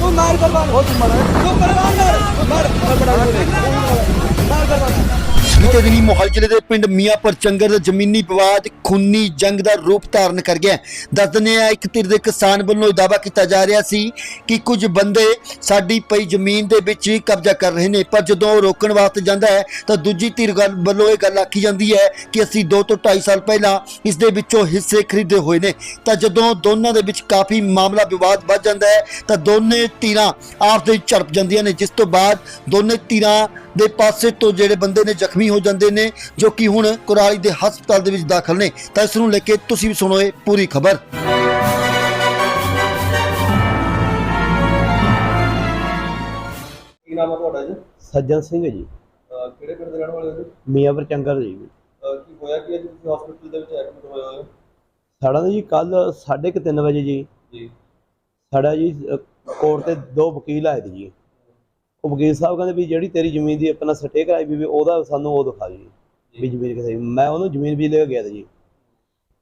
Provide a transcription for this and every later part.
ਤੂੰ ਮਾਰ ਕਰਵਾ ਉਹ ਤੂੰ ਮਾਰ। ਤੂੰ ਕਰਵਾ ਮਾਰ ਮਾਰ। ਬੜਾ ਮਾਰ ਕਰਵਾ ਬੀਤੇ ਦਿਨੀ ਮੋਹਾਲੀ ਜ਼ਿਲ੍ਹੇ ਦੇ ਪਿੰਡ ਮੀਆਂਪੁਰ ਚੰਗਰ ਦਾ ਜ਼ਮੀਨੀ ਵਿਵਾਦ ਖੂਨੀ ਜੰਗ ਦਾ ਰੂਪ ਧਾਰਨ ਕਰ ਗਿਆ ਦੱਸ ਦਿੰਦੇ ਆ ਇੱਕ ਧਿਰ ਦੇ ਕਿਸਾਨ ਵੱਲੋਂ ਇਹ ਦਾਅਵਾ ਕੀਤਾ ਜਾ ਰਿਹਾ ਸੀ ਕਿ ਕੁਝ ਬੰਦੇ ਸਾਡੀ ਪਈ ਜ਼ਮੀਨ ਦੇ ਵਿੱਚ ਹੀ ਕਬਜ਼ਾ ਕਰ ਰਹੇ ਨੇ, ਪਰ ਜਦੋਂ ਉਹ ਰੋਕਣ ਵਾਸਤੇ ਜਾਂਦਾ ਹੈ, ਤਾਂ ਦੂਜੀ ਧਿਰ ਗੱਲ ਵੱਲੋਂ ਇਹ ਗੱਲ ਆਖੀ ਜਾਂਦੀ ਹੈ ਕਿ ਅਸੀਂ 2 ਤੋਂ 2.5 ਸਾਲ ਪਹਿਲਾਂ ਇਸ ਦੇ ਵਿੱਚੋਂ ਹਿੱਸੇ ਖਰੀਦੇ ਹੋਏ ਨੇ। ਤਾਂ ਜਦੋਂ ਦੋਨਾਂ ਦੇ ਵਿੱਚ ਕਾਫੀ ਮਾਮਲਾ ਵਿਵਾਦ ਵੱਧ ਜਾਂਦਾ ਹੈ, ਤਾਂ ਦੋਨੇ ਧਿਰਾਂ ਆਪਸ ਦੇ ਵਿੱਚ ਝੜਪ ਜਾਂਦੀਆਂ ਨੇ, ਜਿਸ ਤੋਂ ਬਾਅਦ ਦੋਨੇ ਧਿਰਾਂ ਦੇ ਪਾਸੇ ਤੋਂ ਜਿਹੜੇ ਬੰਦੇ ਨੇ ਜ਼ਖਮੀ ਹੋ ਜਾਂਦੇ ਨੇ ਜੋ ਕਿ ਹੁਣ ਕੁਰਾਲੀ ਦੇ ਹਸਪਤਾਲ ਦੇ ਵਿੱਚ ਦਾਖਲ ਨੇ। ਤਾਂ ਇਸ ਨੂੰ ਲੈ ਕੇ ਤੁਸੀਂ ਵੀ ਸੁਣੋ ਇਹ ਪੂਰੀ ਖਬਰ। ਕੀ ਨਾਮ ਹੈ ਤੁਹਾਡਾ ਜੀ? ਸੱਜਣ ਸਿੰਘ ਜੀ। ਅਹ ਕਿਹੜੇ ਪਿੰਡ ਦੇ ਰਹਿਣ ਵਾਲੇ ਹੋ ਜੀ? ਮੀਆਂਪੁਰ ਚੰਗਰ ਜੀ। ਅਹ ਕੀ ਹੋਇਆ ਕੀ ਅੱਜ ਤੁਸੀਂ ਹਸਪੀਟਲ ਦੇ ਵਿੱਚ ਐਡਮਿਟ ਹੋਏ ਹੋਏ ਹੋ? ਸਾਡਾ ਨਾ ਜੀ ਕੱਲ 3:30 ਵਜੇ ਜੀ। ਜੀ। ਸਾਡਾ ਜੀ ਅ, ਕੋਰਟ ਤੇ ਦੋ ਵਕੀਲ ਆਏ ਸੀ ਜੀ। ਉਹ ਵਕੀਲ ਸਾਹਿਬ ਕਹਿੰਦੇ ਵੀ ਜਿਹੜੀ ਤੇਰੀ ਜ਼ਮੀਨ ਦੀ ਆਪਣਾ ਸਟੇ ਕਰਾਈ ਵੀ ਉਹਦਾ ਸਾਨੂੰ ਉਹ ਦਿਖਾ ਜੀ ਵੀ ਜ਼ਮੀਨ ਕਿਥੇ ਮੈਂ ਉਹਨੂੰ ਜ਼ਮੀਨ ਵੀ ਲੈ ਗਿਆ ਤਾ ਜੀ।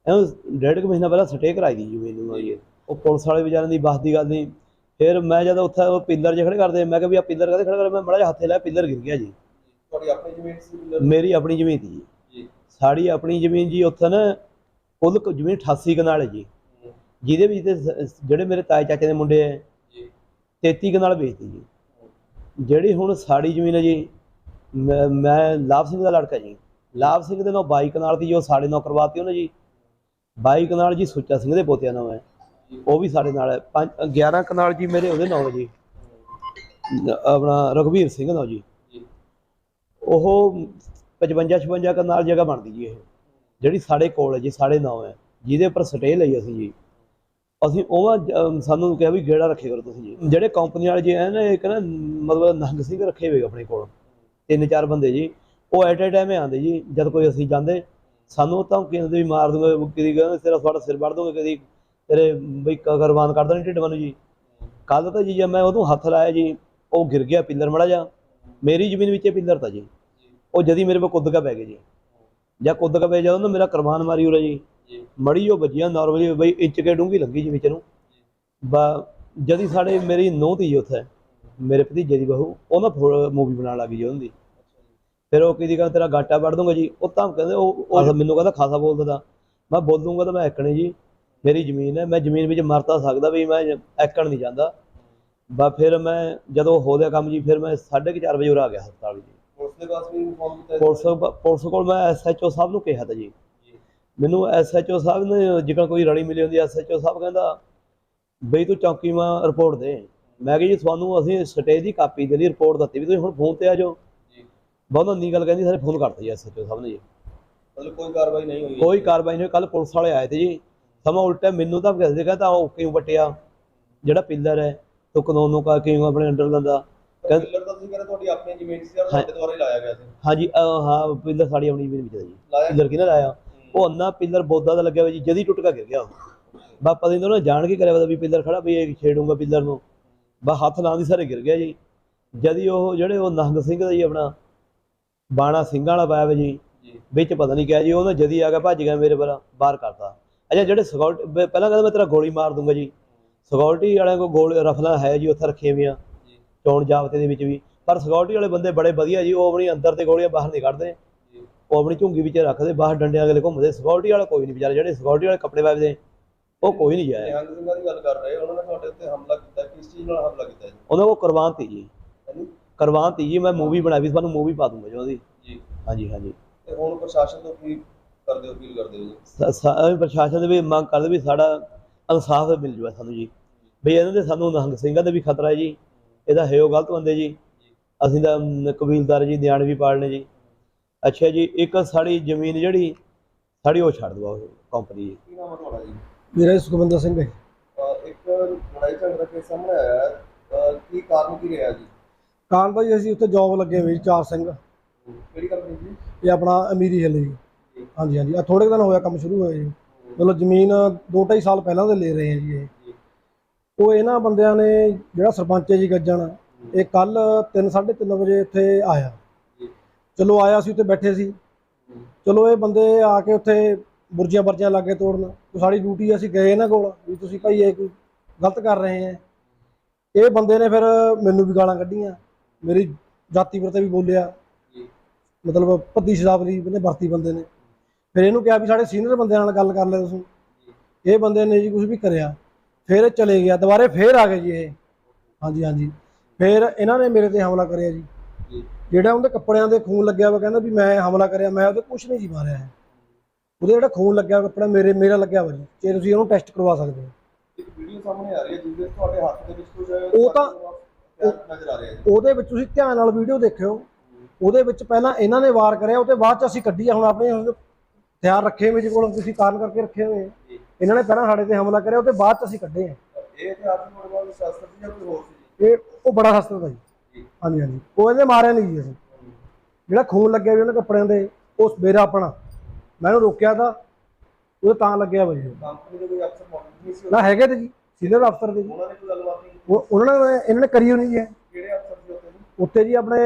ਇਹਨੂੰ ਡੇਢ ਕੁ ਮਹੀਨਾ ਪਹਿਲਾਂ ਸਟੇ ਕਰਾਈ ਦੀ ਜ਼ਮੀਨ ਨੂੰ ਜੀ। ਉਹ ਪੁਲਿਸ ਵਾਲੇ ਵਿਚਾਰਿਆਂ ਦੀ ਬਸ ਦੀ ਗੱਲ ਨਹੀਂ। ਫਿਰ ਮੈਂ ਜਦੋਂ ਉੱਥੇ ਉਹ ਪਿੱਲਰ ਜਿਹੇ ਖੜੇ ਕਰਦੇ ਮੈਂ ਕਿਹਾ ਵੀ ਆ ਪਿੱਲਰ ਕਦੇ ਖੜਾ ਕਰ ਮੈਂ ਮੜਾ ਜਿਹਾ ਹੱਥੇ ਲਾਇਆ ਪਿੱਲਰ ਗਿਰ ਗਿਆ ਜੀ। ਤੁਹਾਡੀ ਆਪਣੀ ਜ਼ਮੀਨ ਸੀ ਬਿਲਰ ਮੇਰੀ ਆਪਣੀ ਜ਼ਮੀਨ ਸੀ ਜੀ। ਸਾਡੀ ਆਪਣੀ ਜ਼ਮੀਨ ਜੀ ਉੱਥੇ ਨਾ ਕੁੱਲ ਜ਼ਮੀਨ 88 ਕਨਾਲ ਹੈ ਜੀ। ਜਿਹਦੇ ਵਿੱਚ ਜਿਹੜੇ ਮੇਰੇ ਤਾਏ ਚਾਚੇ ਦੇ ਮੁੰਡੇ ਹੈ ਜੀ। 33 ਕਨਾਲ ਵੇਚਤੀ ਜੀ। ਜਿਹੜੀ ਹੁਣ ਸਾਡੀ ਜ਼ਮੀਨ ਹੈ ਜੀ, ਮੈਂ ਮੈਂ ਲਾਭ ਸਿੰਘ ਦਾ ਲੜਕਾ ਜੀ। ਲਾਭ ਸਿੰਘ ਦੇ ਨਾਲ 22 ਕਨਾਲ ਦੀ ਜੋ ਸਾਡੇ ਨਾਲ ਕਰਵਾਤੀ ਉਹਨੇ ਜੀ 22 ਕਨਾਲ ਜੀ ਸੁੱਚਾ ਸਿੰਘ ਦੇ ਪੋਤਿਆਂ ਨਾਲ ਹੈ। ਉਹ ਵੀ ਸਾਡੇ ਨਾਲ ਹੈ। ਪੰਜ 11 ਕਨਾਲ ਜੀ ਮੇਰੇ ਉਹਦੇ ਨਾਲ ਜੀ। ਆਪਣਾ ਰਘਵੀਰ ਸਿੰਘ ਨਾਲ ਜੀ। ਉਹ 55 56 ਕਨਾਲ ਜਗ੍ਹਾ ਬਣਦੀ ਜੀ ਇਹ। ਜਿਹੜੀ ਸਾਡੇ ਕੋਲ ਹੈ ਜੀ, ਸਾਡੇ ਨਾਮ ਹੈ। ਜਿਹਦੇ ਉੱਪਰ ਸਟੇ ਲਈ ਅਸੀਂ ਜੀ। ਅਸੀਂ ਉਹ ਸਾਨੂੰ ਕਿਹਾ ਵੀ ਗੇੜਾ ਰੱਖੇ ਕਰੋ ਤੁਸੀਂ ਜੀ। ਜਿਹੜੇ ਕੰਪਨੀ ਵਾਲੇ ਜੀ ਐ ਨਾ ਇੱਕ ਨਾ ਮਤਲਬ ਨੰਗ ਸਿੰਘ ਰੱਖੇ ਹੋਏ ਆਪਣੇ ਕੋਲ, ਤਿੰਨ ਚਾਰ ਬੰਦੇ ਜੀ, ਉਹ ਐਟ ਅ ਟਾਈਮ ਆਉਂਦੇ ਜੀ, ਜਦ ਕੋਈ ਅਸੀਂ ਜਾਂਦੇ, ਸਾਨੂੰ ਤਾਂ ਕਹਿੰਦੇ ਵੀ ਮਾਰ ਦੂੰਗੇ ਕਦੀ ਕਹਿੰਦੇ ਤੇਰਾ ਤੁਹਾਡਾ ਸਿਰ ਵੜ ਦੂੰਗੇ ਕਦੀ, ਤੇਰੇ ਬਈ ਕਰਵਾਨ ਕਰ ਦੇਣੀ ਢਿੱਡ ਨੂੰ ਜੀ। ਕੱਲ ਤਾਂ ਜੀ, ਜਦ ਮੈਂ ਉਹਨੂੰ ਹੱਥ ਲਾਇਆ ਜੀ, ਉਹ ਗਿਰ ਗਿਆ ਪਿੱਲਰ ਮੜਾ ਜਾ ਮੇਰੀ ਜ਼ਮੀਨ ਵਿੱਚ ਇਹ ਪਿੱਲਰ ਤਾਂ ਜੀ। ਉਹ ਜਦੀ ਮੇਰੇ ਕੋਲ ਕੁੱਦ ਕੇ ਪੈ ਗਏ ਜੀ। ਜਾਂ ਕੁੱਦ ਕੇ ਪੈ ਜਦੋਂ ਨਾ ਮੇਰਾ ਕਰਮਾਨ ਮਾਰੀ ਉਰੇ ਜੀ। ਮੜੀ ਉਹ ਵੱਜੀਆਂ ਨਾਰਮਲੀ ਬਈ ਇੰਚ ਕੇ ਡੂੰਗੀ ਲੱਗੀ ਜੀ ਵਿੱਚ ਨੂੰ। ਬਾ ਜਦੀ ਸਾਡੇ ਮੇਰੀ ਨੋਹ ਤੀ ਜੀ ਉੱਥੇ ਮੇਰੇ ਭਤੀਜੇ ਦੀ ਬਹੂ ਉਹ ਨਾ ਮੂਵੀ ਬਣਾਉਣ ਲੱਗੀ ਜੀ ਉਹਦੀ। ਫਿਰ ਉਹ ਕਿਹਦੀ ਕਹਿੰਦਾ ਤੇਰਾ ਗਾਟਾ ਵੜ ਦੂੰਗਾ ਜੀ। ਉਹ ਤਾਂ ਕਹਿੰਦੇ ਉਹ ਉਹ ਮੈਨੂੰ ਕਹਿੰਦਾ ਖਾਸਾ ਬੋਲਦਾ। ਤਾ ਮੈਂ ਬੋਲ ਦੂੰਗਾ ਤਾਂ ਮੈਂ ਐਕਣੇ ਜੀ। ਮੇਰੀ ਜ਼ਮੀਨ ਹੈ ਮੈਂ ਜ਼ਮੀਨ ਵਿੱਚ ਮਰ ਤਾਂ ਸਕਦਾ ਵੀ ਮੈਂ ਐਕਣ ਨਹੀਂ ਜਾਂਦਾ। ਬਾ ਫਿਰ ਮੈਂ ਜਦੋਂ ਹੋ ਗਿਆ ਕੰਮ ਜੀ ਫਿਰ ਮੈਂ 4:30 ਵਜੇ ਉਰ ਆ ਗਿਆ ਹਸਪਤਾਲ ਵਿੱਚ ਪੁਲਿਸ ਦੇ ਪਾਸ ਵੀ ਇਨਫੋਰਮ ਕੀਤਾ? ਪੁਲਿਸ ਕੋਲ ਮੈਂ ਐਸਐਚਓ ਸਾਹਿਬ ਨੂੰ ਕਿਹਾ ਤਾ ਜੀ ਜੀ। ਮੈਨੂੰ ਐਸਐਚਓ ਸਾਹਿਬ ਨੇ ਜਿਕਣ ਕੋਈ ਰਲੀ ਮਿਲੀ ਹੁੰਦੀ ਐਸਐਚਓ ਸਾਹਿਬ ਕਹਿੰਦਾ ਬਈ ਤੂੰ ਚੌਕੀ ਮਾ ਰਿਪੋਰਟ ਦੇ। ਮੈਂ ਕਿਹਾ ਜੀ ਤੁਹਾਨੂੰ ਅਸੀਂ ਸਟੇ ਦੀ ਕਾਪੀ ਦੇ ਲਈ ਰਿਪੋਰਟ ਦਿੱਤੀ ਵੀ ਤੁਸੀਂ ਹੁਣ ਫੋਨ ਤੇ ਆ ਜਾਓ। ਜੀ। ਬਹੁਤ ਅੰਨੀ ਗੱਲ ਕਹਿੰਦੀ ਸਾਰੇ ਫੋਨ ਕਰਤਾ ਜੀ ਐਸਐਚਓ ਸਾਹਿਬ ਨੇ ਜੀ। ਮਤਲਬ ਕੋਈ ਕਾਰਵਾਈ ਨਹੀਂ ਹੋਈ। ਕੋਈ ਕਾਰਵਾਈ ਨਹੀਂ ਕੱਲ ਪੁਲਿਸ ਵਾਲੇ ਆਏ ਤੇ ਜੀ ਸਮਾਂ ਉਲਟਾ ਮੈਨੂੰ ਤਾਂ ਕਹਿੰਦੇ ਕਹਿੰਦਾ ਉਹ ਕਿਉਂ ਵਟਿਆ? ਜਿਹੜਾ ਪਿੱਲਰ ਹੈ ਤੂੰ ਕਾਨੂੰਨ ਨੂੰ ਕਾ ਕਿਉਂ ਆਪਣੇ ਅੰਡਰ ਲੰਦਾ? ਕਹਿੰਦੇ- ਬਿਲਰ ਤਾਂ ਤੁਸੀਂ ਕਹਿੰਦੇ ਤੁਹਾਡੀ ਆਪਣੀ ਜ਼ਮੀਨ ਸੀ। ਤੁਹਾਡੇ ਦੁਆਰਾ ਹੀ ਲਾਇਆ ਗਿਆ ਸੀ। ਹਾਂਜੀ ਹਾਂ ਪਿੱਲਰ ਸਾਡੀ ਆਪਣੀ ਜ਼ਮੀਨ ਵਿੱਚ ਜੀ। ਪਿੱਲਰ ਕਿਹਨੇ ਲਾਇਆ? ਉਹ ਅੰਨਾ ਪਿੱਲਰ ਬੋਦਾ ਦਾ ਲੱਗਿਆ ਹੋਇਆ ਜੀ ਜਦੀ ਟੁੱਟ ਕੇ ਗਿਰ ਗਿਆ ਉਹ। ਬਾਪਾ ਦੇ ਉਹਨਾਂ ਜਾਣ ਕੇ ਕਰਿਆ ਪਤਾ ਵੀ ਪਿੱਲਰ ਖੜਾ ਵੀ ਇਹ ਛੇੜੂਗਾ ਪਿੱਲਰ ਨੂੰ। ਬਾ ਹੱਥ ਲਾਂ ਦੀ ਸਾਰੇ ਗਿਰ ਗਿਆ ਜੀ। ਜਦੀ ਉਹ ਜਿਹੜੇ ਉਹ ਨਹੰਗ ਸਿੰਘ ਦਾ ਜੀ ਆਪਣਾ ਬਾਣਾ ਸਿੰਘਾਂ ਵਾਲਾ ਪਾਇਆ ਵਾ ਜੀ ਵਿੱਚ ਪਤਾ ਨਹੀਂ ਕਿਹਾ ਜੀ ਉਹਨਾਂ ਜਦੀ ਆ ਕੇ ਭੱਜ ਗਿਆ ਮੇਰੇ ਪਰ ਬਾਹਰ ਕਰਤਾ। ਅੱਛਾ ਜਿਹੜੇ ਸਕਿਉਰਟੀ ਪਹਿਲਾਂ ਕਹਿੰਦਾ ਮੈਂ ਤੇਰਾ ਗੋਲੀ ਮਾਰ ਦੂੰਗਾ ਜੀ। ਸਕਿਉਰਟੀ ਵਾਲਿਆਂ ਕੋਲ ਗੋਲ ਰਫਲਾਂ ਹੈ ਜੀ ਉੱਥੇ ਰੱਖੀਆਂ ਹੋਈਆਂ। ਚੋਣ ਜਾਬਤੇ ਦੇ ਵਿੱਚ ਵੀ। ਪਰ ਸਕਿਉਰਟੀ ਵਾਲੇ ਬੰਦੇ ਬੜੇ ਵਧੀਆ ਜੀ ਉਹ ਆਪਣੀ ਅੰਦਰ ਤੇ ਗੋਲੀਆਂ ਬਾਹਰ ਨਹੀਂ ਕੱਢਦੇ। ਉਹ ਆਪਣੀ ਝੁੰਗੀ ਵਿੱਚ ਰੱਖਦੇ ਬਾਹਰ ਡੰਡਿਆਂ ਅਗਲੇ ਘੁੰਮਦੇ ਸਿਕਿਉਰਿਟੀ ਵਾਲਾ ਕੋਈ ਨਹੀਂ ਵਿਚਾਰੇ ਜਿਹੜੇ ਸਿਕਿਉਰਿਟੀ ਵਾਲੇ ਕੱਪੜੇ ਪਾਉਂਦੇ ਉਹ ਕੋਈ ਨਹੀਂ ਜਾਇਆ। ਨਿਹੰਗ ਸਿੰਘਾਂ ਦੀ ਗੱਲ ਕਰ ਰਹੇ ਉਹਨਾਂ ਨੇ ਤੁਹਾਡੇ ਉੱਤੇ ਹਮਲਾ ਕੀਤਾ ਕਿਸ ਚੀਜ਼ ਨਾਲ ਹਮਲਾ ਕੀਤਾ ਜੀ? ਉਹਨਾਂ ਤੀ ਜੀ। ਹਾਂਜੀ? ਕੁਰਬਾਨ ਤੀ ਜੀ ਮੈਂ ਮੂਵੀ ਬਣਾ ਵੀ ਤੁਹਾਨੂੰ ਮੂਵੀ ਪਾ ਦੂੰਗਾ ਜੀ ਉਹਦੀ। ਜੀ। ਹਾਂਜੀ ਹਾਂਜੀ। ਤੇ ਹੁਣ ਪ੍ਰਸ਼ਾਸਨ ਤੋਂ ਕੀ ਕਰਦੇ ਹੋ ਅਪੀਲ ਕਰਦੇ ਹੋ ਜੀ? ਪ੍ਰਸ਼ਾਸਨ ਦੇ ਵੀ ਮੰਗ ਕਰਦੇ ਵੀ ਸਾਡਾ ਇਨਸਾਫ ਮਿਲ ਜੂਗਾ ਸਾਨੂੰ ਜੀ। ਵੀ ਇਹਨਾਂ ਦੇ ਸਾਨੂੰ ਨਹੰਗ ਸਿੰਘਾਂ ਦਾ ਵੀ ਖਤਰਾ ਹੈ ਜੀ। ਇਹਦਾ ਹੈ ਉਹ ਗਲਤ ਬੰਦੇ ਜੀ। ਅਸੀਂ ਤਾਂ ਕਬੀਲਦਾਰ ਜੀ ਨਿਆਣੇ ਵੀ ਪਾਲਣੇ ਜੀ। ਅੱਛਾ ਜੀ ਇੱਕ ਸਾਡੀ ਜ਼ਮੀਨ ਜਿਹੜੀ ਸਾਡੀ ਉਹ ਛੱਡ ਦਵਾ ਕੰਪਨੀ ਜੀ। ਕੀ ਨਾਮ ਹੈ ਤੁਹਾਡਾ ਜੀ? ਮੇਰਾ ਸੁਖਵਿੰਦਰ ਸਿੰਘ ਹੈ। ਅਹ ਇੱਕ ਲੜਾਈ ਝਗੜਾ ਕੇਸ ਸਾਹਮਣੇ ਆਇਆ ਹੈ। ਅਹ ਕੀ ਕਾਰਨ ਕੀ ਰਿਹਾ ਜੀ? ਕਾਰਨ ਭਾਈ ਅਸੀਂ ਉੱਥੇ ਜੌਬ ਲੱਗੇ ਹੋਏ ਜੀ ਚਾਰ ਸਿੰਘ। ਕਿਹੜੀ ਕੰਪਨੀ ਜੀ? ਇਹ ਆਪਣਾ ਅਮੀਰੀ ਹਿੱਲ ਜੀ। ਹਾਂਜੀ ਹਾਂਜੀ। ਆ ਥੋੜੇ ਕੁ ਦਿਨ ਹੋਇਆ ਕੰਮ ਸ਼ੁਰੂ ਹੋਇਆ ਜੀ। ਮਤਲਬ ਜ਼ਮੀਨ 2.5 ਸਾਲ ਪਹਿਲਾਂ ਦੇ ਲੈ ਰਹੇ ਆ ਜੀ ਇਹ। ਜੀ। ਉਹ ਇਹਨਾਂ ਬੰਦਿਆਂ ਨੇ ਜਿਹੜਾ ਸਰਪੰਚ ਹੈ ਜੀ ਗੱਜਣ ਇਹ ਕੱਲ 3:30 ਵਜੇ ਇੱਥੇ ਆਇਆ। ਜੀ ਚਲੋ ਆਇਆ ਸੀ ਉੱਥੇ ਬੈਠੇ ਸੀ। ਚਲੋ ਇਹ ਬੰਦੇ ਆ ਕੇ ਉੱਥੇ ਬੁਰਜੀਆਂ ਬਰਜੀਆਂ ਲੱਗੇ ਤੋੜਨ। ਸਾਡੀ ਡਿਊਟੀ ਅਸੀਂ ਗਏ ਇਹਨਾਂ ਕੋਲ ਵੀ ਤੁਸੀਂ ਭਾਈ ਇਹ ਕੋਈ ਗਲਤ ਕਰ ਰਹੇ ਹੈ। ਇਹ ਬੰਦੇ ਨੇ ਫਿਰ ਮੈਨੂੰ ਵੀ ਗਾਲਾਂ ਕੱਢੀਆਂ। ਮੇਰੀ ਜਾਤੀ ਪ੍ਰਤੀ ਵੀ ਬੋਲਿਆ। ਮਤਲਬ ਪੱਦੀ ਸ਼ਰਾਬ ਦੀ ਇਹਨੇ ਵਰਤੀ ਬੰਦੇ ਨੇ। ਫਿਰ ਇਹਨੂੰ ਕਿਹਾ ਵੀ ਸਾਡੇ ਸੀਨੀਅਰ ਬੰਦਿਆਂ ਨਾਲ ਗੱਲ ਕਰ ਲੈ ਤੁਸੀਂ। ਇਹ ਬੰਦੇ ਨੇ ਜੀ ਕੁਝ ਵੀ ਕਰਿਆ। ਫਿਰ ਚਲੇ ਗਿਆ। ਦੁਬਾਰੇ ਫੇਰ ਆ ਗਏ ਜੀ ਇਹ। ਹਾਂਜੀ ਹਾਂਜੀ। ਫਿਰ ਇਹਨਾਂ ਨੇ ਮੇਰੇ ਤੇ ਹਮਲਾ ਕਰਿਆ ਜੀ। ਜਿਹੜਾ ਉਹਦੇ ਕੱਪੜਿਆਂ ਦੇ ਖੂਨ ਲੱਗਿਆ ਵਾ ਕਹਿੰਦਾ ਵੀ ਮੈਂ ਹਮਲਾ ਕਰਿਆ ਮੈਂ ਉਹਦੇ ਕੁਝ ਨਹੀਂ ਜੀ ਮਾਰਿਆ ਹੈ ਉਹਦੇ ਜਿਹੜਾ ਖੂਨ ਲੱਗਿਆ ਕੱਪੜਾ ਮੇਰੇ ਮੇਰਾ ਲੱਗਿਆ ਵਾ ਜੀ। ਜੇ ਤੁਸੀਂ ਉਹਨੂੰ ਟੈਸਟ ਕਰਵਾ ਸਕਦੇ ਹੋ। ਇੱਕ ਵੀਡੀਓ ਸਾਹਮਣੇ ਆ ਰਹੀ ਹੈ ਜਿਸ ਵਿੱਚ ਤੁਹਾਡੇ ਹੱਥ ਦੇ ਵਿੱਚ ਕੁਝ ਉਹ ਤਾਂ- ਹਥਿਆਰ ਨਜ਼ਰ ਆ ਰਿਹਾ ਜੀ। ਉਹਦੇ ਵਿੱਚ ਤੁਸੀਂ ਧਿਆਨ ਨਾਲ ਵੀਡੀਓ ਦੇਖਿਓ। ਉਹਦੇ ਵਿੱਚ ਪਹਿਲਾਂ ਇਹਨਾਂ ਨੇ ਵਾਰ ਕਰਿਆ ਉਹ ਤੇ ਬਾਅਦ ਚ ਅਸੀਂ ਕੱਢੀ ਆ ਹੁਣ ਆਪਣੇ ਹਥਿਆਰ ਰੱਖੇ ਹੋਏ ਕੋਲ ਤੁਸੀਂ ਕਾਰਨ ਕਰਕੇ ਰੱਖੇ ਹੋਏ। ਇਹਨਾਂ ਨੇ ਪਹਿਲਾਂ ਸਾਡੇ ਤੇ ਹਮਲਾ ਕਰਿਆ ਉਹ ਤੇ ਬਾਅਦ ਚ ਅਸੀਂ ਕੱਢੇ ਆ। ਇਹ ਹਥਿਆਰ ਤੁਹਾਡੇ ਕੋਲ ਸ਼ਾਸਤਰ ਸੀ ਜਾਂ ਕੋਈ ਹੋਰ ਸੀ? ਇਹ ਉਹ ਬੜਾ ਹਸਤਾ ਦਾ ਜੀ। ਹਾਂਜੀ ਹਾਂਜੀ। ਉਹ ਇਹਨੇ ਮਾਰਿਆ ਨਹੀਂ ਜੀ ਅਸੀਂ। ਜਿਹੜਾ ਖੂਨ ਲੱਗਿਆ ਵੀ ਉਹਨੇ ਕੱਪੜਿਆਂ ਦੇ ਉਹ ਮੇਰਾ ਆਪਣਾ। ਮੈਂ ਉਹਨੂੰ ਰੋਕਿਆ ਤਾਂ ਉਹ ਤਾਂ ਲੱਗਿਆ ਜੀ ਕੰਪਨੀ ਦੇ ਕੋਈ ਅਫਸਰ ਮੌਜੂਦ ਨਹੀਂ ਸੀ ਨਾ ਹੈਗੇ ਤੇ ਜੀ ਸੀਨੀਅਰ ਅਫਸਰ ਦੇ ਜੀ। ਉਹਨਾਂ ਨੇ ਕੋਈ ਗੱਲਬਾਤ ਨਹੀਂ ਕੀਤੀ? ਉਹ ਉਹਨਾਂ ਨੇ ਇਹਨਾਂ ਨੇ ਕਰੀ ਹੋਣੀ ਜੀ। ਇਹ। ਕਿਹੜੇ ਅਫਸਰ ਸੀ ਉੱਥੇ ਜੀ? ਉੱਤੇ ਜੀ ਆਪਣੇ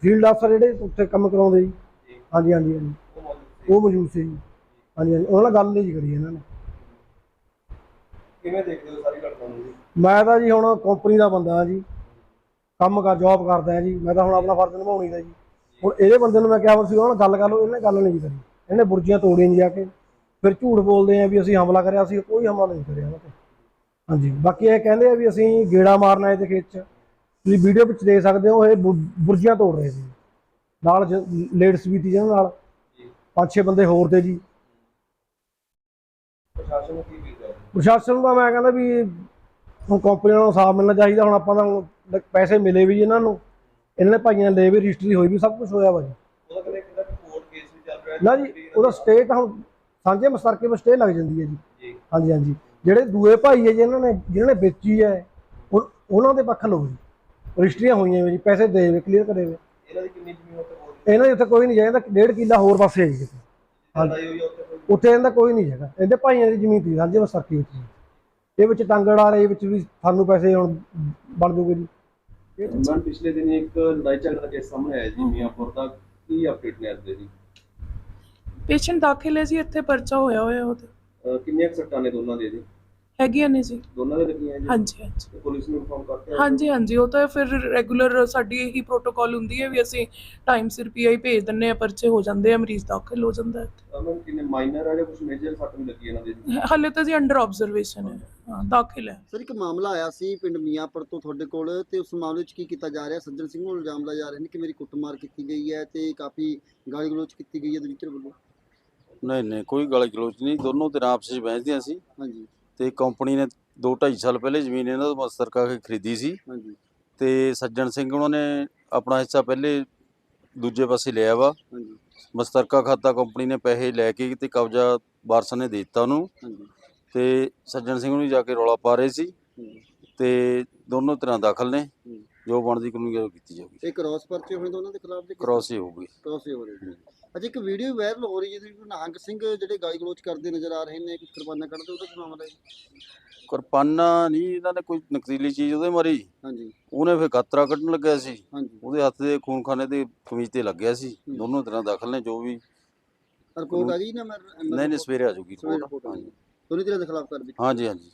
ਫੀਲਡ ਅਫਸਰ ਜਿਹੜੇ ਉੱਥੇ ਕੰਮ ਕਰਾਉਂਦੇ ਜੀ। ਹਾਂਜੀ ਹਾਂਜੀ ਹਾਂਜੀ। ਉਹ ਮੌਜੂਦ ਸੀ? ਉਹ ਮੌਜੂਦ ਸੀ ਜੀ। ਹਾਂਜੀ ਹਾਂਜੀ। ਉਹਨਾਂ ਨਾਲ ਗੱਲ ਨਹੀਂ ਜੀ ਕਰੀ ਇਹਨਾਂ ਨੇ। ਕਿਵੇਂ ਦੇਖਦੇ ਹੋ ਸਾਰੀ ਘਟਨਾ ਨੂੰ ਜੀ? ਮੈਂ ਤਾਂ ਜੀ ਹੁਣ ਕੰਪਨੀ ਦਾ ਬੰਦਾ ਹਾਂ ਜੀ। ਕੰਮ ਕਰ ਜੌਬ ਕਰਦਾ ਜੀ। ਮੈਂ ਤਾਂ ਹੁਣ ਆਪਣਾ ਫਰਜ਼ ਨਿਭਾਉਣੀ ਦਾ ਜੀ। ਹੁਣ ਇਹਦੇ ਬੰਦੇ ਨੂੰ ਮੈਂ ਕਿਹਾ ਸੀ ਉਹਨਾਂ ਨਾਲ ਗੱਲ ਕਰ ਲਓ ਇਹਨੇ ਗੱਲ ਨਹੀਂ ਕਰੀ। ਇਹਨੇ ਬੁਰਜੀਆਂ ਤੋੜੀਆਂ ਜੀ ਜਾ ਕੇ। ਫਿਰ ਝੂਠ ਬੋਲਦੇ ਆ ਵੀ ਅਸੀਂ ਹਮਲਾ ਕਰਿਆ ਸੀ ਕੋਈ ਹਮਲਾ ਨਹੀਂ ਕਰਿਆ ਉਹਨਾਂ ਤੇ। ਹਾਂਜੀ ਬਾਕੀ ਇਹ ਕਹਿੰਦੇ ਆ ਵੀ ਅਸੀਂ ਗੇੜਾ ਮਾਰਨ ਆਏ ਤੇ ਖੇਤ 'ਚ। ਤੁਸੀਂ ਵੀਡੀਓ ਵਿੱਚ ਦੇਖ ਸਕਦੇ ਹੋ ਇਹ ਬੁਰਜੀਆਂ ਤੋੜ ਰਹੇ ਸੀ। ਨਾਲ ਲੇਡੀਜ਼ ਵੀ ਤੀ ਜਿਹਨਾਂ ਨਾਲ। ਪੰਜ ਛੇ ਬੰਦੇ ਹੋਰ ਤੇ ਜੀ। ਪ੍ਰਸ਼ਾਸਨ ਨੂੰ ਕੀ ਕੀਤਾ ਪ੍ਰਸ਼ਾਸਨ ਤਾਂ ਮੈਂ ਕਹਿੰਦਾ ਵੀ ਹੁਣ ਕੰਪਨੀ ਨੂੰ ਇਨਸਾਫ ਮਿਲਣਾ ਚਾਹੀਦਾ ਹੁਣ ਆਪਾਂ ਤਾਂ ਪੈਸੇ ਮਿਲੇ ਵੀ ਇਹਨਾਂ ਨੂੰ। ਇਹਨਾਂ ਨੇ ਭਾਈਆਂ ਲਏ ਵੀ ਰਜਿਸਟਰੀ ਹੋਈ ਵੀ ਸਭ ਕੁਝ ਹੋਇਆ ਵਾ ਜੀ। ਉਹਦਾ ਕਹਿੰਦੇ ਇੱਕ ਕੋਰਟ ਕੇਸ ਵੀ ਚੱਲ ਰਿਹਾ ਨਾ ਜੀ? ਉਹਦਾ ਸਟੇ ਤਾਂ ਹੁਣ ਸਾਂਝੇ ਮਸਤਰਕੇ ਵਿੱਚ ਸਟੇ ਲੱਗ ਜਾਂਦੀ ਹੈ ਜੀ। ਹਾਂਜੀ ਹਾਂਜੀ। ਜਿਹੜੇ ਦੂਏ ਭਾਈ ਹੈ ਜਿਨ੍ਹਾਂ ਨੇ ਜਿਨ੍ਹਾਂ ਨੇ ਵੇਚੀ ਹੈ ਉਹ- ਉਹਨਾਂ ਦੇ ਪੱਖ ਲਓ ਜੀ। ਰਜਿਸਟਰੀਆਂ ਹੋਈਆਂ ਵੀ ਜੀ ਪੈਸੇ ਦੇ ਵੇ ਕਲੀਅਰ ਕਰੇ ਵੇ। ਇਹਨਾਂ ਦੀ ਕਿੰਨੀ ਜ਼ਮੀਨ ਉੱਤੇ ਇਹਨਾਂ ਦੀ ਉੱਥੇ ਕੋਈ ਨਹੀਂ ਜਾਏਗਾ ਡੇਢ ਕਿੱਲਾ ਹੋਰ ਪਾਸੇ ਹੈ ਜੀ। ਉੱਥੇ ਉੱਥੇ ਇਹਦਾ ਕੋਈ ਨਹੀਂ ਹੈਗਾ ਇਹਦੇ ਭਾਈਆਂ ਦੀ ਜ਼ਮੀਨ ਸੀ ਸਾਂਝੇ ਮਸਤਰਕੇ ਵਿੱਚ ਜੀ। ਇਹ ਵਿੱਚ ਟਾਂਗੜ ਵਾਲੇ ਵਿੱਚ ਵੀ ਸਾਨੂੰ ਪੈਸੇ ਹੁਣ ਬਣ ਜੂਗੇ ਜੀ। ਮੈਂ ਪਿਛਲੇ ਦਿਨ ਇੱਕ ਲੜਾਈ ਝਗੜਾ ਦਾ ਕੇਸ ਸਾਹਮਣੇ ਆਇਆ ਜੀ ਮੀਆਂਪੁਰ ਦਾ। ਕੀ ਅਪਡੇਟ ਨੇ ਅੱਜ ਦੇ ਜੀ? ਪੇਸ਼ੈਂਟ ਦਾਖਲ ਹੈ ਜੀ ਇੱਥੇ ਪਰਚਾ ਹੋਇਆ ਹੋਇਆ ਉਹਦੇ। ਕਿੰਨੀਆਂ ਕੁ ਸੱਟਾਂ ਨੇ ਦੋਨਾਂ ਦੇ ਜੀ? ਹੈਗੀਆਂ ਨੇ ਜੀ। ਦੋਨਾਂ ਦੇ ਲੱਗੀਆਂ ਜੀ? ਹਾਂਜੀ ਹਾਂਜੀ। ਤੇ ਪੁਲਿਸ ਨੂੰ ਇਨਫੋਰਮ ਕਰਤੇ ਆ? ਹਾਂਜੀ ਹਾਂਜੀ ਉਹ ਤਾਂ ਫਿਰ ਰੈਗੂਲਰ ਸਾਡੀ ਇਹੀ ਪ੍ਰੋਟੋਕਾਲ ਹੁੰਦੀ ਹੈ ਵੀ ਅਸੀਂ ਟਾਈਮ ਸਿਰ ਪੀਆਈ ਭੇਜ ਦਿੰਨੇ ਆ ਪਰਚੇ ਹੋ ਜਾਂਦੇ ਆ ਮਰੀਜ਼ ਦਾਖਲ ਹੋ ਜਾਂਦਾ ਹੈ। ਅਹ ਮੈਮ ਕਿੰਨੇ ਮਾਈਨਰ ਆ ਜਾਂ ਕੁਝ ਮੇਜਰ ਸੱਟ ਵੀ ਲੱਗੀ ਇਹਨਾਂ ਦੇ ਜੀ? ਹਾਲੇ ਤਾਂ ਜੀ ਅੰਡਰ ਆਬਜ਼ਰਵੇਸ਼ਨ ਹੈ। ਹਾਂ ਦਾਖਲ ਹੈ। ਸਰ ਇੱਕ ਮਾਮਲਾ ਆਇਆ ਸੀ ਪਿੰਡ ਮੀਆਂਪੁਰ ਤੋਂ ਤੁਹਾਡੇ ਕੋਲ ਤੇ ਉਸ ਮਾਮਲੇ 'ਚ ਕੀ ਕੀਤਾ ਜਾ ਰਿਹਾ? ਸੱਜਣ ਸਿੰਘ ਨੂੰ ਇਲਜ਼ਾਮ ਲਾਇਆ ਜਾ ਰਹੇ ਨੇ ਕਿ ਮੇਰੀ ਕੁੱਟਮਾਰ ਕੀਤੀ ਗਈ ਹੈ ਤੇ ਕਾਫੀ ਗਾਲੀ ਗਲੋਚ ਕੀਤੀ ਗਈ ਹੈ ਦਲਿੱਦਰ ਵੱਲੋਂ। ਨਹੀਂ ਨਹੀਂ ਕੋਈ ਗਾਲੀ ਗਲੋਚ ਨਹੀਂ। ਦੋਨੋਂ ਧਿਰਾਂ ਆਪਸ ਵਿੱਚ ਬਹਿਸਦੀਆਂ ਸੀ ਹਾਂਜੀ। ਤੇ ਕੰਪਨੀ ਨੇ 2.5 ਸਾਲ ਪਹਿਲੇ ਜ਼ਮੀਨ ਇਹਨਾਂ ਤੋਂ ਮਸਤਰ ਕਰਕੇ ਖਰੀਦੀ ਸੀ। ਹਾਂਜੀ। ਤੇ ਸੱਜਣ ਸਿੰਘ ਉਹਨਾਂ ਨੇ ਆਪਣਾ ਹਿੱਸਾ ਪਹਿਲੇ ਦੂਜੇ ਪਾਸੇ ਲਿਆ ਵਾ। ਹਾਂਜੀ। ਮਸਤਰਕਾ ਖਾਤਾ ਕੰਪਨੀ ਨੇ ਪੈਸੇ ਲੈ ਕੇ ਤੇ ਕਬਜ਼ਾ ਵਾਰਸਾਂ ਨੇ ਦੇ ਦਿੱਤਾ ਉਹਨੂੰ। ਹਾਂਜੀ। ਤੇ ਸੱਜਣ ਸਿੰਘ ਨੂੰ ਜਾ ਕੇ ਰੌਲਾ ਪਾ ਰਹੇ ਸੀ। ਤੇ ਦੋਨੋਂ ਧਿਰਾਂ ਦਾਖਲ ਨੇ। ਜੋ ਬਣਦੀ ਕਾਨੂੰਨੀ ਕੀਤੀ ਜਾਊਗੀ। ਇਹ ਕ੍ਰਾਸ ਪਰਚੇ ਹੋਣੇ ਤਾਂ ਉਹਨਾਂ ਦੇ ਖਿਲਾਫ ਦੇ ਕ੍ਰਾਸ ਹੀ ਹੋਊਗੀ। ਕ੍ਰਾਸ ਹੀ ਹੋ ਰਹੇ ਅਜੇ ਇੱਕ ਵੀਡੀਓ ਵਾਇਰਲ ਹੋ ਰਹੀ ਹੈ ਜਿਹਦੇ ਵਿੱਚ ਨਾਹੰਗ ਸਿੰਘ ਜਿਹੜੇ ਗਾਲੀ ਗਲੋਚ ਕਰਦੇ ਨਜ਼ਰ ਆ ਰਹੇ ਨੇ ਕੁਝ ਕੁਰਬਾਨਾ ਕੱਢਦੇ ਉਹਦਾ ਕੀ ਮਾਮਲਾ ਹੈ? ਕਿਰਪਾਨਾਂ ਨਹੀਂ ਇਹਨਾਂ ਨੇ ਕੋਈ ਨਕਦੀਲੀ ਚੀਜ਼ ਉਹਦੇ ਮਾਰੀ। ਹਾਂਜੀ। ਉਹਨੇ ਫਿਰ ਗਾਤਰਾ ਕੱਢਣ ਲੱਗਿਆ ਸੀ। ਹਾਂਜੀ। ਉਹਦੇ ਹੱਥ ਦੇ ਖੂਨਖਾਨੇ ਤੇ ਕਮੀਜ਼ ਤੇ ਲੱਗਿਆ ਸੀ। ਦੋਨੋਂ ਤਰ੍ਹਾਂ ਦਾਖਲ ਨੇ ਜੋ ਵੀ ਰਿਪੋਰਟ ਆ ਗਈ ਨਾ ਮੈਂ ਨਹੀਂ ਨਹੀਂ ਸਵੇਰੇ ਆ ਸਵੇਰੇ ਰਿਪੋਰਟ ਹਾਂਜੀ। ਦੋਨੇ ਧਿਰਾਂ ਦੇ ਖਿਲਾਫ ਕਰ ਦਿੱਤੀ। ਹਾਂਜੀ ਹਾਂਜੀ।